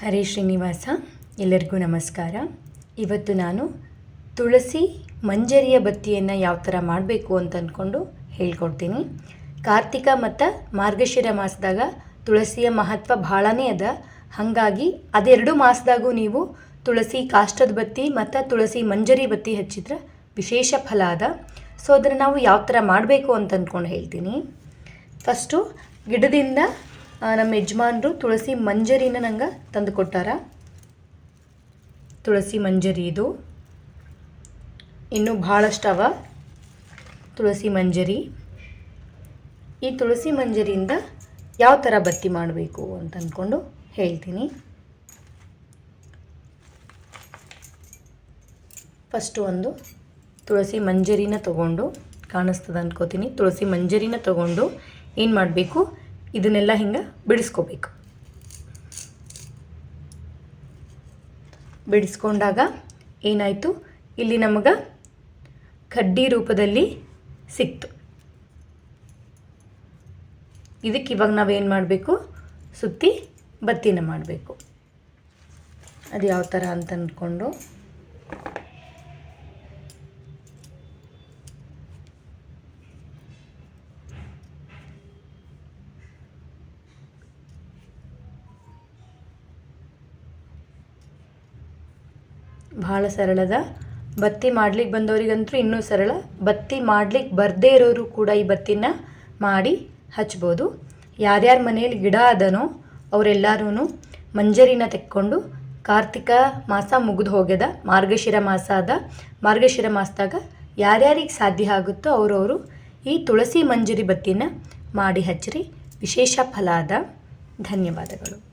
ಹರೇ ಶ್ರೀನಿವಾಸ, ಎಲ್ಲರಿಗೂ ನಮಸ್ಕಾರ. ಇವತ್ತು ನಾನು ತುಳಸಿ ಮಂಜರಿಯ ಬತ್ತಿಯನ್ನು ಯಾವ ಥರ ಮಾಡಬೇಕು ಅಂತ ಅಂದ್ಕೊಂಡು ಹೇಳ್ಕೊಡ್ತೀನಿ. ಕಾರ್ತಿಕ ಮತ್ತು ಮಾರ್ಗಶಿರ ಮಾಸದಾಗ ತುಳಸಿಯ ಮಹತ್ವ ಭಾಳನೇ ಅದ. ಹಾಗಾಗಿ ಅದೆರಡು ಮಾಸದಾಗೂ ನೀವು ತುಳಸಿ ಕಾಷ್ಟದ ಬತ್ತಿ ಮತ್ತು ತುಳಸಿ ಮಂಜರಿ ಬತ್ತಿ ಹಚ್ಚಿದ್ರೆ ವಿಶೇಷ ಫಲ ಅದ. ಸೊ, ಅದನ್ನು ನಾವು ಯಾವ ಥರ ಮಾಡಬೇಕು ಅಂತ ಅಂದ್ಕೊಂಡು ಹೇಳ್ತೀನಿ. ಫಸ್ಟು ಗಿಡದಿಂದ ನಮ್ಮ ಯಜಮಾನರು ತುಳಸಿ ಮಂಜರಿನ ನಂಗೆ ತಂದು ಕೊಟ್ಟಾರ. ತುಳಸಿ ಮಂಜರಿ ಇದು. ಇನ್ನೂ ಭಾಳಷ್ಟು ಅವ. ತುಳಸಿ ಮಂಜರಿ. ಈ ತುಳಸಿ ಮಂಜರಿಯಿಂದ ಯಾವ ಥರ ಬತ್ತಿ ಮಾಡಬೇಕು ಅಂತ ಅಂದ್ಕೊಂಡು ಹೇಳ್ತೀನಿ. ಫಸ್ಟು ಒಂದು ತುಳಸಿ ಮಂಜರಿನ ತಗೊಂಡು, ಕಾಣಿಸ್ತದೆ ಅನ್ಕೋತೀನಿ. ತುಳಸಿ ಮಂಜರಿನ ತಗೊಂಡು ಏನು ಮಾಡಬೇಕು? ಇದನ್ನೆಲ್ಲ ಹಿಂಗೆ ಬಿಡಿಸ್ಕೋಬೇಕು. ಬಿಡಿಸ್ಕೊಂಡಾಗ ಏನಾಯಿತು? ಇಲ್ಲಿ ನಮಗೆ ಕಡ್ಡಿ ರೂಪದಲ್ಲಿ ಸಿಕ್ತು. ಇದಕ್ಕೆ ಇವಾಗ ನಾವೇನು ಮಾಡಬೇಕು? ಸುತ್ತಿ ಬತ್ತಿನ ಮಾಡಬೇಕು. ಅದು ಯಾವ ಥರ ಅಂತ ಅಂದ್ಕೊಂಡು ಭಾಳ ಸರಳದ ಬತ್ತಿ ಮಾಡ್ಲಿಕ್ಕೆ ಬಂದವರಿಗಂತೂ ಇನ್ನೂ ಸರಳ. ಬತ್ತಿ ಮಾಡ್ಲಿಕ್ಕೆ ಬರದೇ ಇರೋರು ಕೂಡ ಈ ಬತ್ತಿನ ಮಾಡಿ ಹಚ್ಬೋದು. ಯಾರ್ಯಾರ ಮನೆಯಲ್ಲಿ ಗಿಡ ಅದನೋ ಅವರೆಲ್ಲರೂ ಮಂಜರಿನ ತೆಕ್ಕೊಂಡು ಕಾರ್ತಿಕ ಮಾಸ ಮುಗಿದು ಹೋಗ್ಯದ. ಮಾರ್ಗಶಿರ ಮಾಸ ಅದ. ಮಾರ್ಗಶಿರ ಮಾಸದಾಗ ಯಾರ್ಯಾರಿಗೆ ಸಾಧ್ಯ ಆಗುತ್ತೋ ಅವರವರು ಈ ತುಳಸಿ ಮಂಜರಿ ಬತ್ತಿನ ಮಾಡಿ ಹಚ್ಚಿರಿ ವಿಶೇಷ ಫಲ ಅದ. ಧನ್ಯವಾದಗಳು.